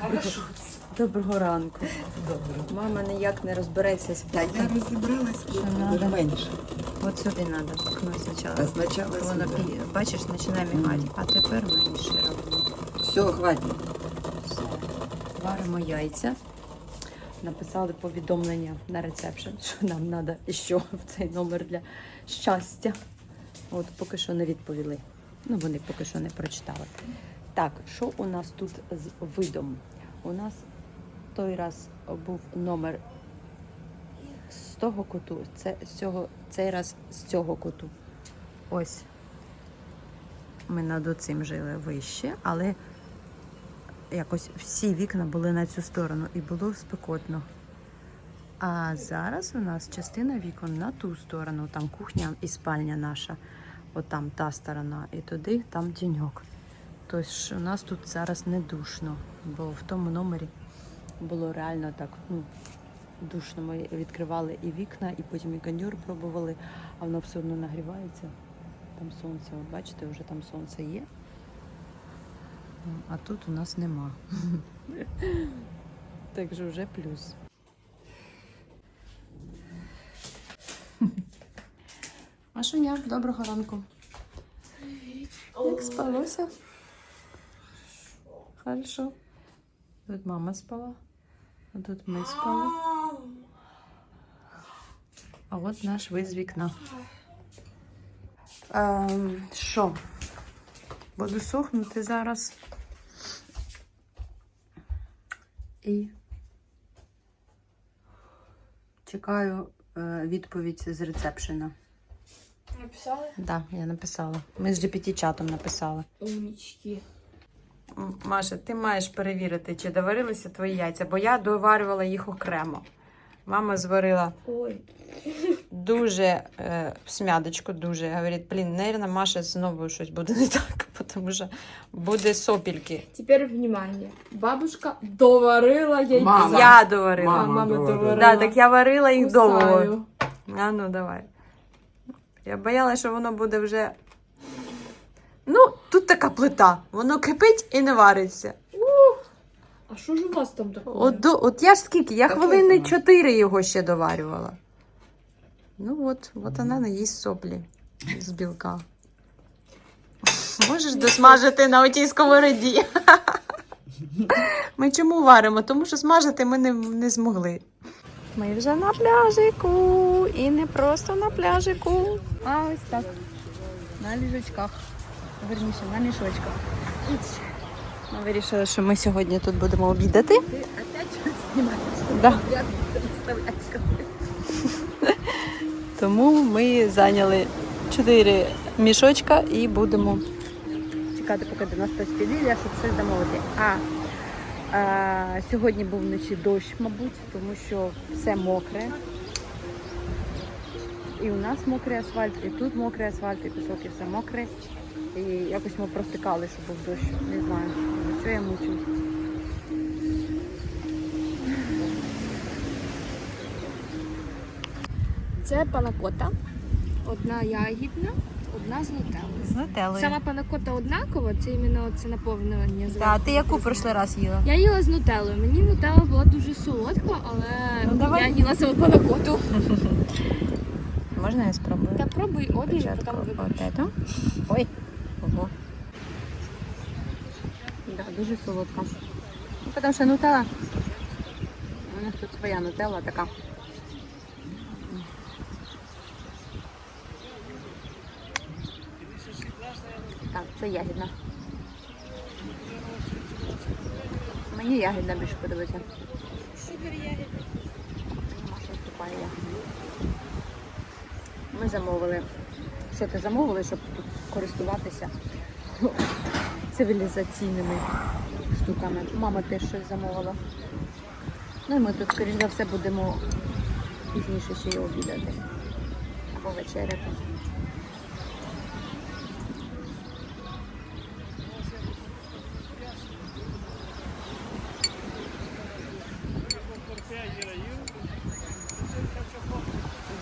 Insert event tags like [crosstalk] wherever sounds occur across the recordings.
Хорошо. Доброго ранку. Добре. Мама ніяк не розбереться з Та я розібралась, Що буде менше. От сюди треба вікно А спочатку. спочатку Воно сюди. пі- бачиш, починає мігати. А тепер менше робимо. Все, хватить. Все. Варимо яйця. Написали повідомлення на ресепшн, що нам треба ще в цей номер для щастя. От поки що не відповіли. Ну, вони поки що не прочитали. Так, що у нас тут з видом? У нас той раз був номер з того куту, це з цього, цей раз з цього куту. Ось. Ми над цим жили вище, але якось всі вікна були на цю сторону і було спекотно. А зараз у нас частина вікон на ту сторону, там кухня і спальня наша, от там та сторона, і туди там тіньок. Тож у нас тут зараз не душно, бо в тому номері було реально так ну, душно. Ми відкривали і вікна, і потім і кондюр пробували, а воно все одно нагрівається. Там сонце, от бачите, вже там сонце є. А тут у нас нема. [laughs] Так що вже плюс. Машуня, доброго ранку. Як спалося? Хорошо. Тут мама спала, а тут ми спали. А от наш вид з вікна. Що? Буду сохнути зараз. І чекаю е, відповідь з рецепшена. Написали? Да, я написала. Ми з GPT-чатом написали. Умнички. Маша, ти маєш перевірити, чи доварилися твої яйця, бо я доварювала їх окремо. Мама зварила Ой. дуже е, смядочку, дуже. Говорить, блін, нервно, Маша знову щось буде не так, [laughs] тому що буде сопільки. Теперь внимание. Бабушка доварила яйця. Мама. Я доварила. Мама мама доварила. доварила. Да, так я варила їх довго. А ну давай. Я боялася, що воно буде вже. Ну, тут така плита. Воно кипить і не вариться. А що ж у вас там таке? От, до- от я ж скільки? Я Таке хвилини чотири його ще доварювала. Ну от, от вона не їсть соплі з білка. Можеш досмажити на отій сковороді. Ми чому варимо? Тому що смажити ми не, не змогли. Ми вже на пляжику. І не просто на пляжику. А ось так. На ліжечках. Верніше, на мішочках. Ми вирішили, що ми сьогодні тут будемо обідати. Ти опять знімаєш? Да. [laughs] Тому ми зайняли чотири мішочка і будемо чекати, поки до нас хтось підійде, щоб щось замовити. А, а сьогодні був вночі дощ, мабуть, тому що все мокре. І у нас мокрий асфальт, і тут мокрий асфальт, і пісок, і все мокре. І якось ми провтикали, що був дощ. Не знаю, за що я мучусь. Це панакота. Одна ягідна, одна з нутеллою. З нутеллою. Сама панакота однакова, це іменно це наповнення Так, зверху. ти яку прошлий раз їла? Я їла з нутеллою. Мені нутелла була дуже солодка, але Ну, давай. я їла саме панакоту. [laughs] Можна я спробую? Та пробуй обі, Спочатку потім от эту. Ой. Ого. Да, дуже солодка. Ну, тому що нутелла. У них тут своя нутелла така. Так, це ягідна. Мені ягідна більше подобається. Вступає ягідна. Ми замовили. Ти замовили, щоб тут користуватися цивілізаційними штуками. Мама теж щось замовила. Ну і ми тут, скоріш за все, будемо пізніше ще й обідати. Або вечеряти.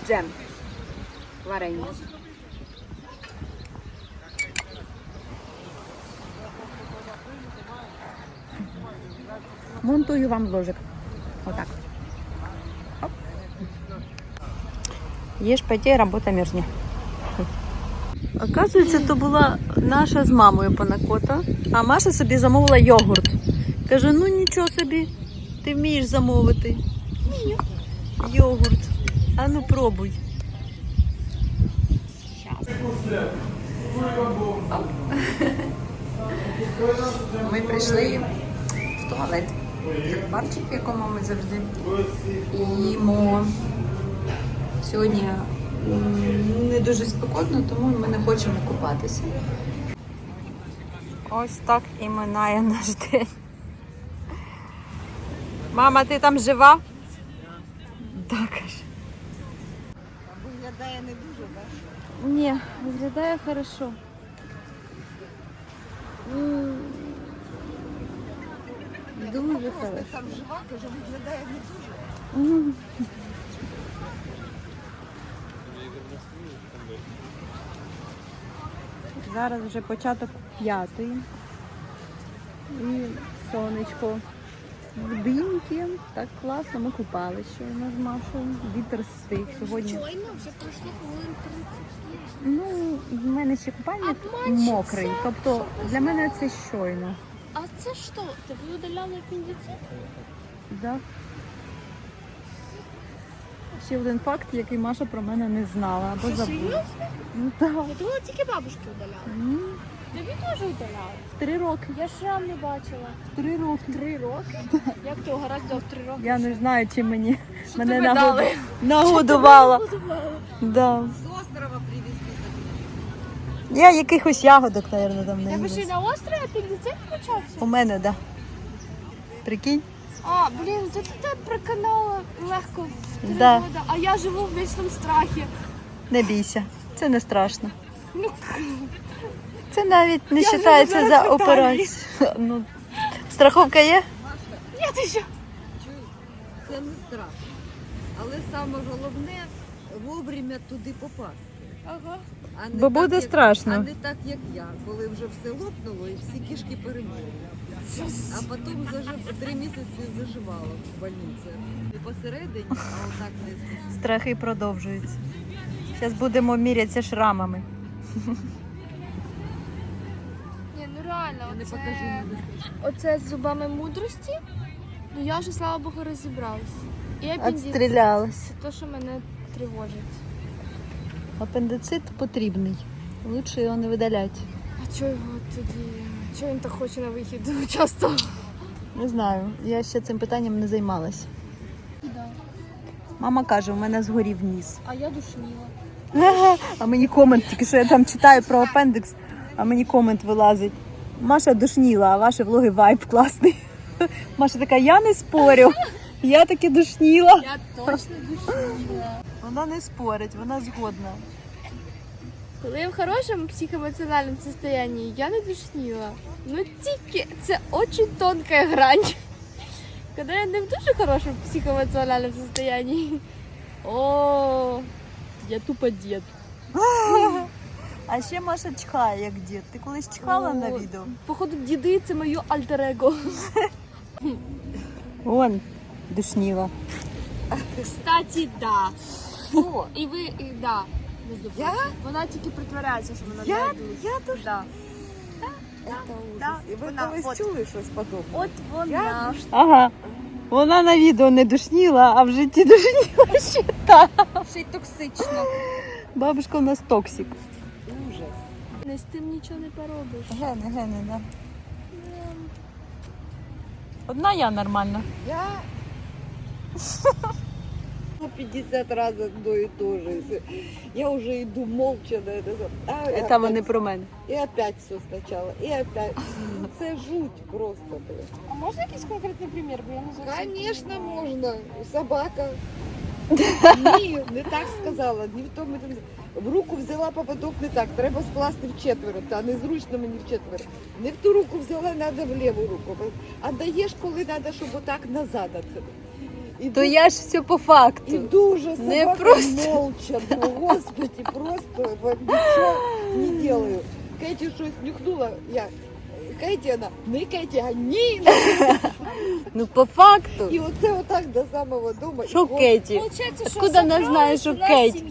Джем. Варення. Монтую вам ложик. Отак. Оп. Єш, пойти, робота мерзне. Оказується, то була наша з мамою панакота, а Маша собі замовила йогурт. Каже, ну нічого собі, ти вмієш замовити. Йогурт. А ну пробуй. [laughs] Ми прийшли в туалет. Барчик, в якому ми завжди їмо. Сьогодні не дуже спекотно, тому ми не хочемо купатися. Ось так і минає наш день. Мама, ти там жива? Так. Виглядає не дуже, так? Ні, виглядає хорошо. Дуже хорошо. Там жива, каже, виглядає не дуже. Зараз вже початок п'ятої. І сонечко в димки. Так класно, ми купали щойно з Машою. Вітер стих сьогодні. Щойно вже пройшло хвилин 30. Ну, в мене ще купальник мокрий. Тобто для мене це щойно. Це що? Тобі удаляли апендицит? Да. Ще один факт, який Маша про мене не знала або Що, забула. серйозно? Ну так. Я думала, тільки бабушки удаляли. Ні, Тобі теж удаляли. В три роки. Я шрам не бачила. В три роки. Три роки? [laughs] Як ти угораздила в три роки? Я не знаю, чи мені мене нагод- нагодувала. Да. Я якихось ягодок, мабуть, там не Тебе ще й на острові апендицит почався? У мене, так. Да. Прикинь? А, блін, це ти тебе приканала легко в три Да. года, а я живу в вічному страхі. Не бійся. Це не страшно. Ну, Це навіть не Я вважається живу за зараз в Італії. операцію. [laughs] Ну, страховка є? я ти що? Чуй, це не страшно. Але саме головне вовремя туди попасти. Ага. А Бо буде як, страшно. А не так, як я, коли вже все лопнуло і всі кишки перемили. А потім зажив, три місяці заживала в больниці. Не посередині, а отак не Страхи продовжуються. Зараз будемо мірятися шрамами. Ні, ну реально, не оце, мені. оце з зубами мудрості. Ну я вже, слава Богу, розібралась. І апендицит. Це те, що мене тривожить. Апендицит потрібний. Лучше його не видаляти. А чого його тоді? Чого він так хоче на вихід часто? Не знаю. Я ще цим питанням не займалась. Да. Мама каже, у мене згорів ніс. А я душніла. [laughs] А мені комент, тільки що я там читаю про апендикс, а мені комент вилазить. Маша душніла, а ваші влоги вайб класний. [laughs] Маша така, я не спорю. Я таки душніла. Я точно душніла. Вона не спорить, вона згодна. Коли я в хорошому психоемоціональному состоянии, я не душніла. Ну тільки це дуже тонка грань. Коли я не в дуже хорошому психоемоціональному состоянии, о, я тупо дід. А ще Маша чхає, як дід. Ти колись чхала на відео? Походу, діди це моє альтер-его. Вон, душніла. Кстати, да. О, І ви, і да. Я? Вона тільки притворяється, що вона Я? не дуже. Я дуже. Да. це ужас. да, І ви вона, колись от. чули щось подобне? От вона. Ага. Вона на відео не душніла, а в житті душніла ще та. Ще й токсично. Бабушка у нас токсик. Ужас. Не з тим нічого не поробиш. Гени, гени, да. Одна я нормальна. Я 50 раз одно и то же. Я уже иду молча на это. А, Це опять- вони про мене. И опять все сначала. И опять. Ну, Це жуть просто. А можна якийсь конкретний примір? Бо я [laughs] не зовсім Конечно, можна. Собака. Ні, не так сказала. Ні в тому. в- В руку взяла поводок не так. Треба скласти в четверо. Та незручно мені в четверо. Не в ту руку взяла, треба в ліву руку. А даєш, коли треба, щоб отак назад відходити. І То я ж все по факту. І дуже Не собака просто. молча. Ну, господи, просто вот нічого не делаю. Кеті щось нюхнула, я Кеті, вона не Кеті, а ні. Ну, по факту. І оце отак до самого дому. Що Кеті? Получается, що Откуда вона знає, що у нас Кеть?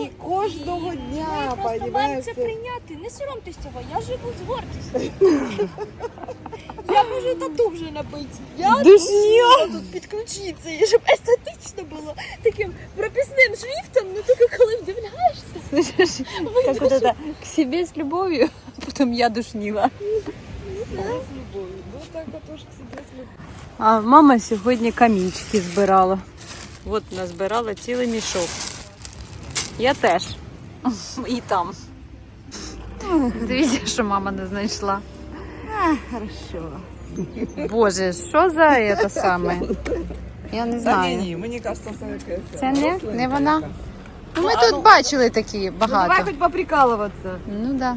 І кожного Ми дня, просто маємо це прийняти. Не соромтесь цього, я живу з гордістю. [laughs] Я можу тату вже набити. Я Душніла. тут підключитися, і щоб естетично було таким прописним шрифтом, ну тільки коли вдивляєшся. Слышишь, как вот это к себе с любовью, потом я душнила. З любов'ю. Ну так отож к собі з любов'ю. А мама сьогодні камінчики збирала. От назбирала цілий мішок. Я теж. І там. Дивіться, що мама не знайшла. Хорошо. Боже, що за це саме? Я не Та ні, знаю. ні, мені кажеться, це якесь. Це не, не вона? Ну, ми тут бачили такі Давай багато. хоч поприкалуватися. Ну так. Да.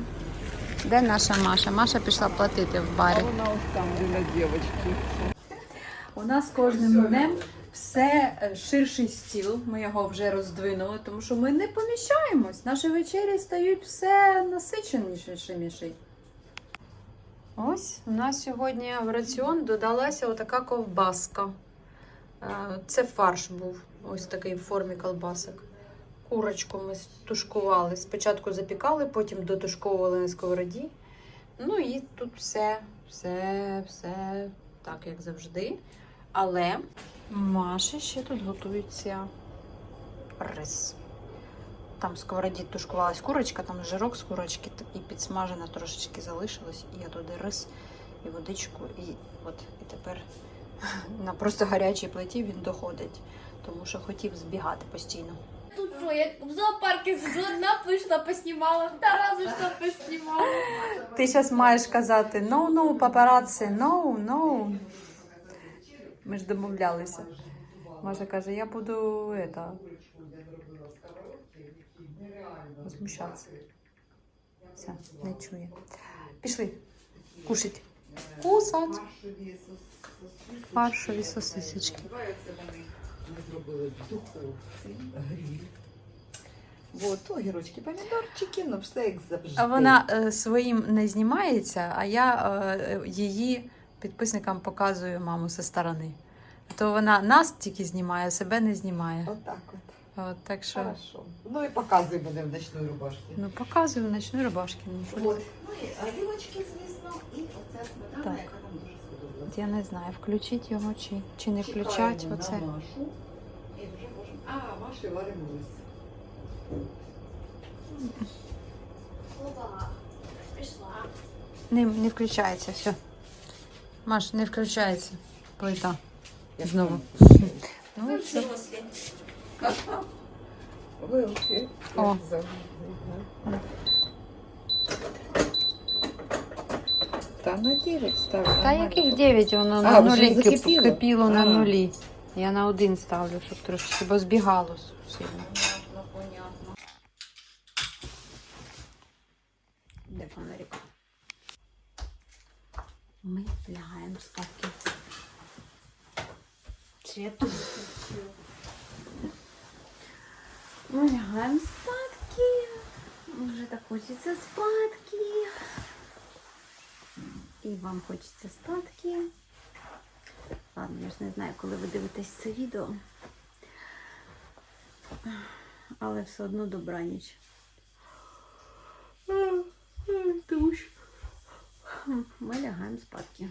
Де наша Маша? Маша пішла платити в А барі. вона ось там біля дівчинки. У нас кожним днем все е, ширший стіл. Ми його вже роздвинули, тому що ми не поміщаємось. Наші вечері стають все насиченішими. Ось у нас сьогодні в раціон додалася отака ковбаска. Е, Це фарш був, ось такий в формі колбасок. Курочку ми тушкували. Спочатку запікали, потім дотушковували на сковороді. Ну і тут все, все, все так, як завжди. Але Маші ще тут готується рис. Там в сковороді тушкувалась курочка, там жирок з курочки і підсмажена трошечки залишилось. І я туди рис і водичку, і от і тепер [laughs] на просто гарячій плиті він доходить, тому що хотів збігати постійно. Тут що, як в зоопарку одна вийшла, поснімала, втора вийшла, поснімала. Ти зараз маєш казати no, no, папараці, no, no. Ми ж домовлялися. Маша каже, я буду это, возмущатися. Все, не чує. Пішли. Кушать. Кусать. Фаршові сосисочки. Ми зробили в духовці, гриль. От, огірочки, помідорчики, ну все як завжди. А вона е, своїм не знімається, а я е, її підписникам показую маму зі сторони. То вона нас тільки знімає, себе не знімає. Отак от. От, так що Хорошо. Ну і показуй мене в ночній рубашці. ну, показую в ночної рубашки. Ну, От. Ну і огірочки, звісно, і оця сметана, Так. яка нам дуже сподобалася. Я не знаю, включить його чи, чи не включать Чекаємо оце. на Машу. І вже можемо. А, Маші варимо. Опа, пішла. Не, не включається, все. Маш, не включається. Плита. Знову. Ну все. Вилки. О. Та на 9 ставлю. Та яких 9 воно А, на вже нулі кип- закипіло? кипіло на А. нулі. Я на один ставлю, щоб трошки, бо збігало сильно. Понятно, понятно. Де фонарик? Ми лягаємо спадки. Світу. Ми лягаємо спадки. Вже так хочеться спадки. І вам хочеться спадки. Ладно, я ж не знаю, коли ви дивитесь це відео. Але все одно добраніч. Тому що ми лягаємо спадки.